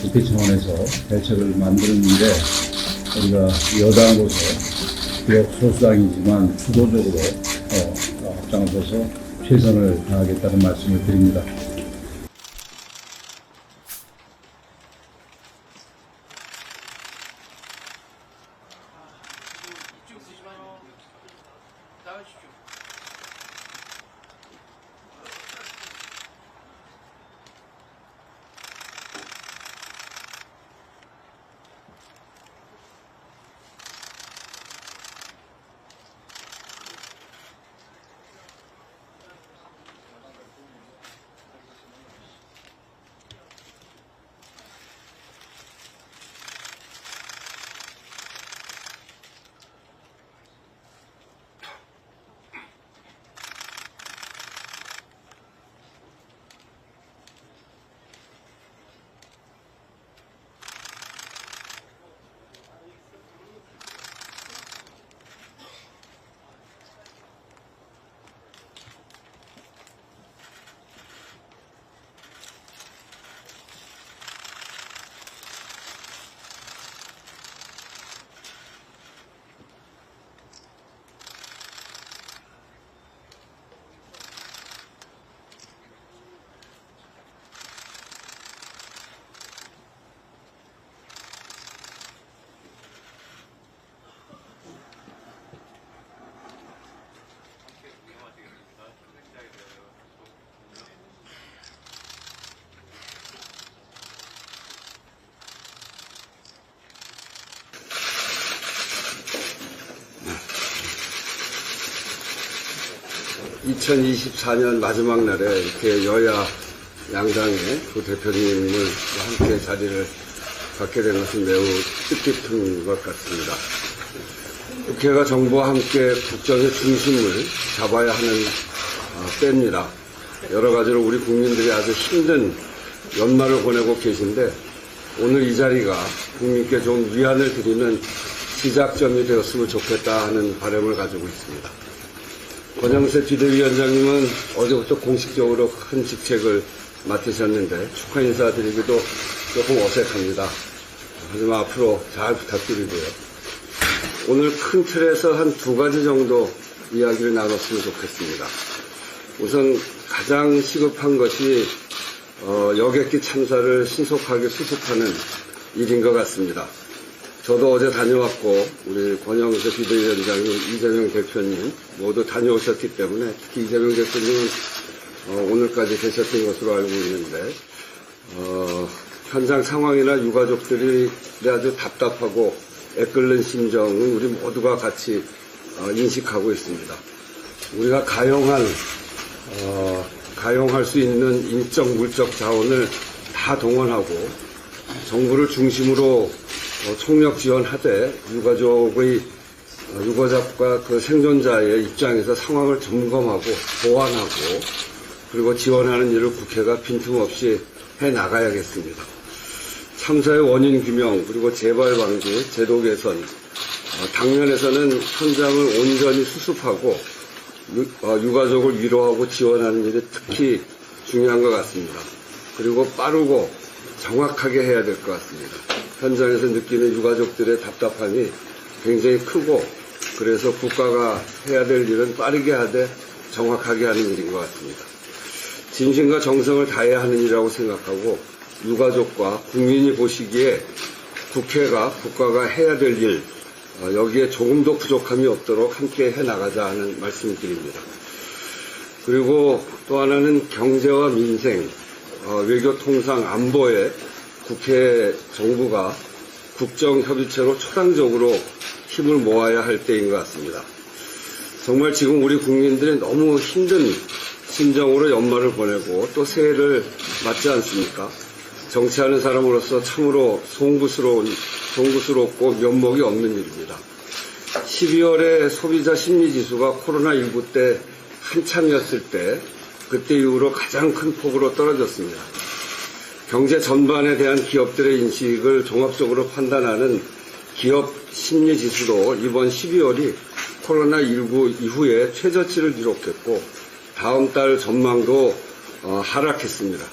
국회 차원에서 대책을 만드는데 우리가 여당으로서 비록 소수당이지만 주도적으로 어, 어, 앞장서서 최선을 다하겠다는 말씀을 드립니다. (2024년) 마지막 날에 이렇게 여야 양당의 두 대표님을 함께 자리를 갖게 된 것은 매우 뜻깊은 것 같습니다. 국회가 정부와 함께 국정의 중심을 잡아야 하는 어, 때입니다. 여러 가지로 우리 국민들이 아주 힘든 연말을 보내고 계신데 오늘 이 자리가 국민께 좀 위안을 드리는 시작점이 되었으면 좋겠다 하는 바람을 가지고 있습니다. 권영세 비대위원장님은 어제부터 공식적으로 큰 직책을 맡으셨는데 축하 인사드리기도 조금 어색합니다. 하지만 앞으로 잘 부탁드리고요. 오늘 큰 틀에서 한 두 가지 정도 이야기를 나눴으면 좋겠습니다. 우선 가장 시급한 것이 어, 여객기 참사를 신속하게 수습하는 일인 것 같습니다. 저도 어제 다녀왔고 우리 권영세 비대위원장님, 이재명 대표님 모두 다녀오셨기 때문에 특히 이재명 대표님은 어, 오늘까지 계셨던 것으로 알고 있는데 어, 현장 상황이나 유가족들이 아주 답답하고 애끓는 심정은 우리 모두가 같이 어, 인식하고 있습니다. 우리가 가용한 어, 가용할 수 있는 인적 물적 자원을 다 동원하고 정부를 중심으로 어, 총력 지원하되 유가족의 어, 유가족과 그 생존자의 입장에서 상황을 점검하고 보완하고 그리고 지원하는 일을 국회가 빈틈없이 해 나가야겠습니다. 참사의 원인 규명 그리고 재발 방지, 제도 개선 어, 당면에서는 현장을 온전히 수습하고 유, 어, 유가족을 위로하고 지원하는 일이 특히 중요한 것 같습니다. 그리고 빠르고 정확하게 해야 될 것 같습니다. 현장에서 느끼는 유가족들의 답답함이 굉장히 크고 그래서 국가가 해야 될 일은 빠르게 하되 정확하게 하는 일인 것 같습니다. 진심과 정성을 다해야 하는 일이라고 생각하고 유가족과 국민이 보시기에 국회가 국가가 해야 될 일, 어, 여기에 조금도 부족함이 없도록 함께 해나가자 하는 말씀을 드립니다. 그리고 또 하나는 경제와 민생, 어, 외교 통상 안보에 국회 정부가 국정협의체로 초당적으로 힘을 모아야 할 때인 것 같습니다. 정말 지금 우리 국민들이 너무 힘든 심정으로 연말을 보내고 또 새해를 맞지 않습니까? 정치하는 사람으로서 참으로 송구스러운, 송구스럽고 면목이 없는 일입니다. 12월에 소비자 심리지수가 코로나19 때 한참이었을 때 그때 이후로 가장 큰 폭으로 떨어졌습니다. 경제 전반에 대한 기업들의 인식을 종합적으로 판단하는 기업 심리 지수도 이번 12월이 코로나19 이후에 최저치를 기록했고 다음 달 전망도 어, 하락했습니다.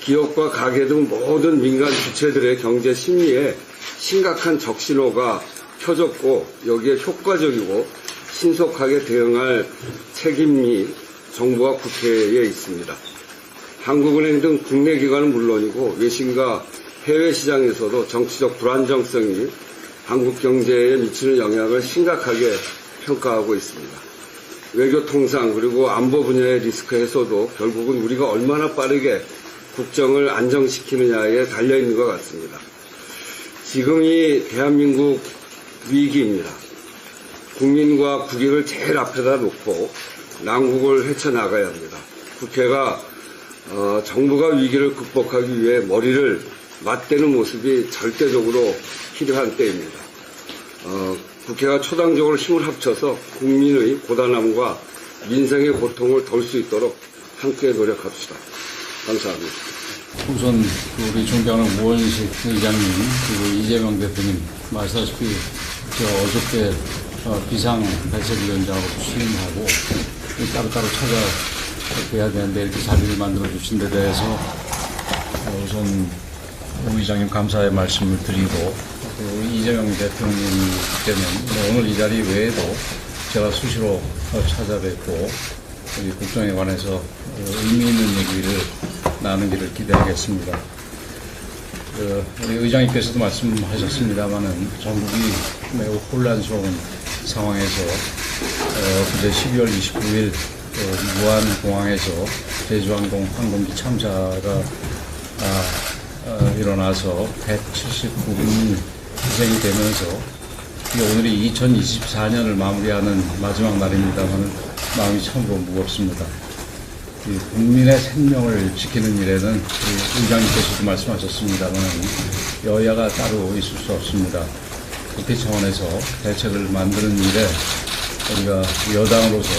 기업과 가게 등 모든 민간 주체들의 경제 심리에 심각한 적신호가 켜졌고 여기에 효과적이고 신속하게 대응할 책임이 정부와 국회에 있습니다. 한국은행 등 국내 기관은 물론이고 외신과 해외 시장에서도 정치적 불안정성이 한국 경제에 미치는 영향을 심각하게 평가하고 있습니다. 외교 통상 그리고 안보 분야의 리스크 해소도 결국은 우리가 얼마나 빠르게 국정을 안정시키느냐에 달려 있는 것 같습니다. 지금이 대한민국 위기입니다. 국민과 국익을 제일 앞에다 놓고 난국을 헤쳐나가야 합니다. 국회가 어, 정부가 위기를 극복하기 위해 머리를 맞대는 모습이 절대적으로 필요한 때입니다. 어, 국회가 초당적으로 힘을 합쳐서 국민의 고단함과 민생의 고통을 덜 수 있도록 함께 노력합시다. 감사합니다. 우선 그 우리 존경하는 우원식 의장님 그리고 이재명 대표님 말씀하셨다시피 저 어저께 어, 비상 대책위원장으로 취임하고 따로따로 찾아뵈야 되는데 이렇게 자리를 만들어 주신 데 대해서 어, 우선 우 의장님 감사의 말씀을 드리고 또 이재명 대표님께는 뭐 오늘 이 자리 외에도 제가 수시로 어, 찾아뵙고 우리 국정에 관해서 어, 의미 있는 얘기를 나누기를 기대하겠습니다. 그, 우리 의장님께서도 말씀하셨습니다만은 전국이 매우 혼란스러운 상황에서 어, 그제 12월 29일 어, 무안 공항에서 제주항공 항공기 참사가 아, 어, 일어나서 179분이 희생이 되면서 오늘이 2024년을 마무리하는 마지막 날입니다만 마음이 참으로 무겁습니다. 이 국민의 생명을 지키는 일에는 의장님께서도 말씀하셨습니다만 여야가 따로 있을 수 없습니다. 국회 차원에서 대책을 만드는 일에 우리가 여당으로서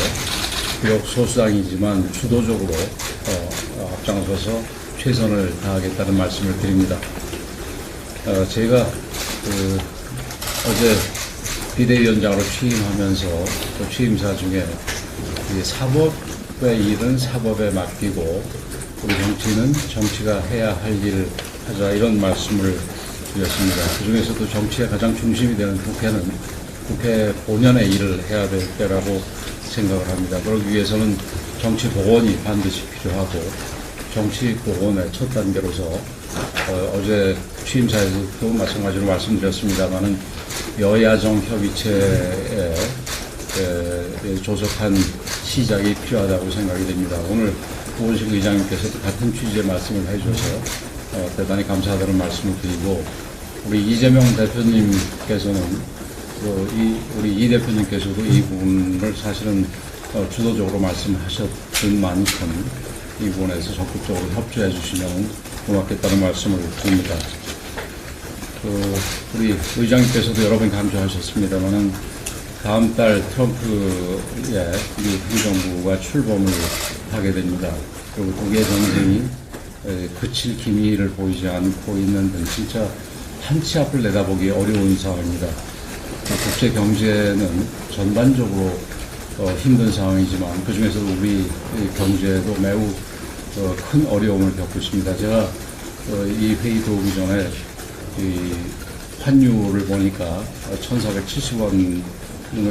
비록 소수당이지만 주도적으로 어, 어, 앞장서서 최선을 다하겠다는 말씀을 드립니다. 어, 제가 그 어제 비대위원장으로 취임하면서 또 취임사 중에 이 사법의 일은 사법에 맡기고 우리 정치는 정치가 해야 할 일을 하자 이런 말씀을 드렸습니다. 그 중에서도 정치의 가장 중심이 되는 국회는 국회 본연의 일을 해야 될 때라고 생각을 합니다. 그러기 위해서는 정치 복원이 반드시 필요하고 정치 복원의 첫 단계로서 어, 제 취임사에서도 마찬가지로 말씀드렸습니다만은 여야정 협의체에 에, 조속한 시작이 필요하다고 생각이 됩니다. 오늘 우원식 의장님께서도 같은 취지의 말씀을 해주셔서 어, 대단히 감사하다는 말씀을 드리고 우리 이재명 대표님께서는 그 이, 우리 이 대표님께서도 이 부분을 사실은 어, 주도적으로 말씀하셨던 만큼 이 부분에서 적극적으로 협조해 주시면 고맙겠다는 말씀을 드립니다. 그 우리 의장님께서도 여러 번 강조하셨습니다만은 다음 달 트럼프의 미국 행정부가 출범을 하게 됩니다. 그리고 독일 전쟁이 에, 그칠 기미를 보이지 않고 있는 등 진짜 한치 앞을 내다보기 어려운 상황입니다. 그 국제 경제는 전반적으로 어, 힘든 상황이지만 그 중에서도 우리 경제도 매우 어, 큰 어려움을 겪고 있습니다. 제가 어, 이 회의 들어오기 전에 이 환율을 보니까 1,470원을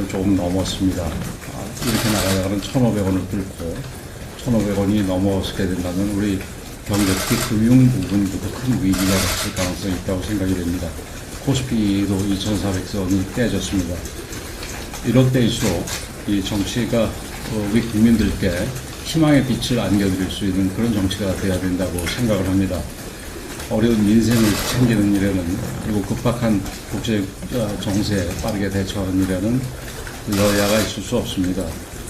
조금 넘었습니다. 아, 이렇게 나가다가는 1,500원을 뚫고 1,500원이 넘어서게 된다면 우리 경제 특히 금융 부분부터 큰 위기가 닥칠 가능성이 있다고 생각이 됩니다. 코스피도 2,400선이 깨졌습니다. 이럴 때일수록 이 정치가 어, 우리 국민들께 희망의 빛을 안겨드릴 수 있는 그런 정치가 되어야 된다고 생각을 합니다. 어려운 민생을 챙기는 일에는 그리고 급박한 국제 어, 정세에 빠르게 대처하는 일에는 여야가 있을 수 없습니다.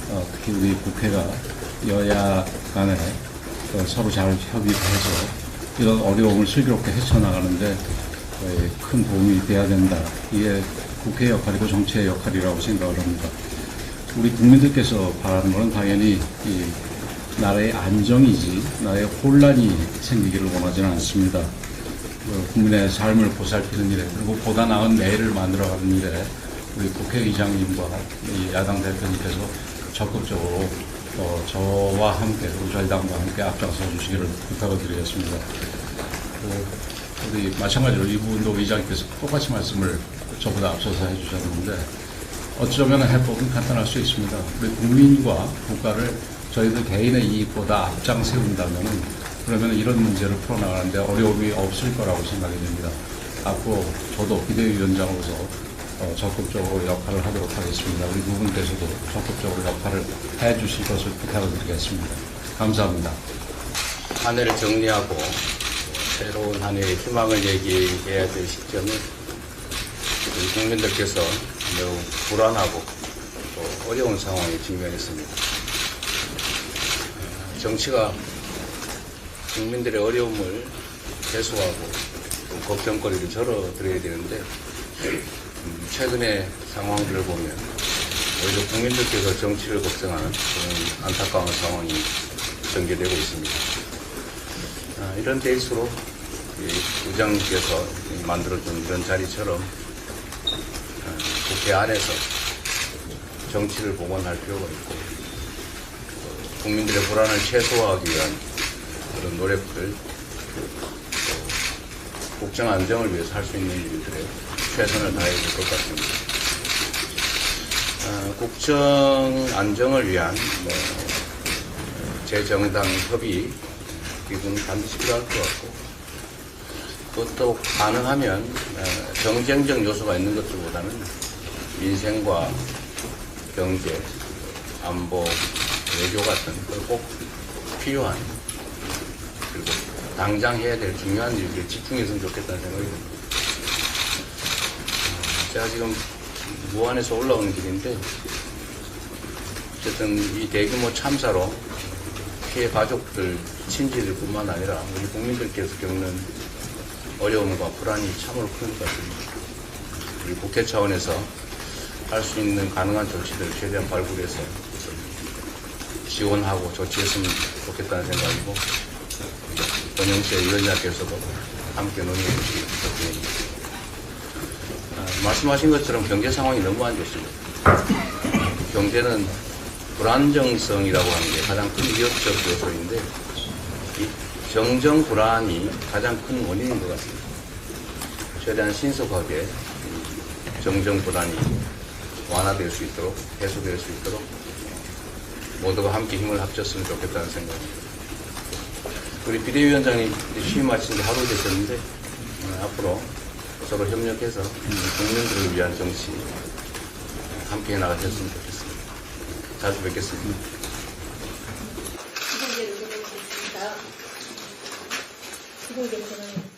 어, 특히 우리 국회가 여야 간에 어, 서로 잘 협의해서 이런 어려움을 슬기롭게 헤쳐나가는데 어, 큰 도움이 돼야 된다. 이게 국회 역할이고 정치의 역할이라고 생각을 합니다. 우리 국민들께서 바라는 것은 당연히 이 나라의 안정이지 나라의 혼란이 생기기를 원하지는 않습니다. 어, 국민의 삶을 보살피는 일에 그리고 보다 나은 내일을 만들어가는 일에 우리 국회의장님과 이 야당 대표님께서 적극적으로 어, 저와 함께 우리 저희 당과 함께 앞장서 주시기를 부탁을 드리겠습니다. 그, 우리 마찬가지로 이 부분도 의장께서 똑같이 말씀을 저보다 앞서서 해주셨는데 어쩌면 해법은 간단할 수 있습니다. 우리 국민과 국가를 저희들 개인의 이익보다 앞장 세운다면은 그러면 이런 문제를 풀어나가는데 어려움이 없을 거라고 생각이 됩니다. 앞으로 저도 비대위원장으로서 어, 적극적으로 역할을 하도록 하겠습니다. 우리 두 분께서도 적극적으로 역할을 해 주실 것을 부탁을 드리겠습니다. 감사합니다. 한 해를 정리하고 새로운 한 해의 희망을 얘기해야 될 시점에 우리 국민들께서 매우 불안하고 또 어려운 상황에 직면했습니다. 어, 정치가 국민들의 어려움을 해소하고 또 걱정거리를 절어드려야 되는데 음, 최근의 상황들을 보면 오히려 국민들께서 정치를 걱정하는 그런 안타까운 상황이 전개되고 있습니다. 아, 이런 때일수록 이 부장님께서 만들어준 이런 자리처럼 아, 국회 안에서 정치를 복원할 필요가 있고 또 국민들의 불안을 최소화하기 위한 그런 노력들 또 국정 안정을 위해서 할 수 있는 일들에 최선을 다해야 될 것 같습니다. 아, 국정 안정을 위한 뭐 재정당 협의 이건 반드시 필요할 것 같고 그것도 가능하면 어, 경쟁적 요소가 있는 것들보다는 민생과 경제, 안보, 외교 같은 그꼭 필요한 그리고 당장 해야 될 중요한 일들에 집중했으면 좋겠다는 생각이 듭니다. 어, 제가 지금 무안에서 올라오는 길인데 어쨌든 이 대규모 참사로 피해 가족들, 친지들뿐만 아니라 우리 국민들께서 겪는 어려움과 불안이 참으로 큰 것 같습니다. 우리 국회 차원에서 할 수 있는 가능한 조치들을 최대한 발굴해서 지원하고 조치했으면 좋겠다는 생각이고 권영세 위원장께서도 함께 논의해 주시기 부탁드립니다. 아, 말씀하신 것처럼 경제 상황이 너무 안 좋습니다. 경제는 불안정성이라고 하는 게 가장 큰 위협적 요소인데 이 정정 불안이 가장 큰 원인인 것 같습니다. 최대한 신속하게 이 정정 불안이 완화될 수 있도록 해소될 수 있도록 모두가 함께 힘을 합쳤으면 좋겠다는 생각입니다. 우리 비대위원장이 취임하신 지 하루 되셨는데 어, 앞으로 서로 협력해서 국민들을 위한 정치 함께 나가셨으면 좋겠습니다. 자주 뵙겠습니다. 수고들 보내주셨습니다. 수고들 보내주셨습니다.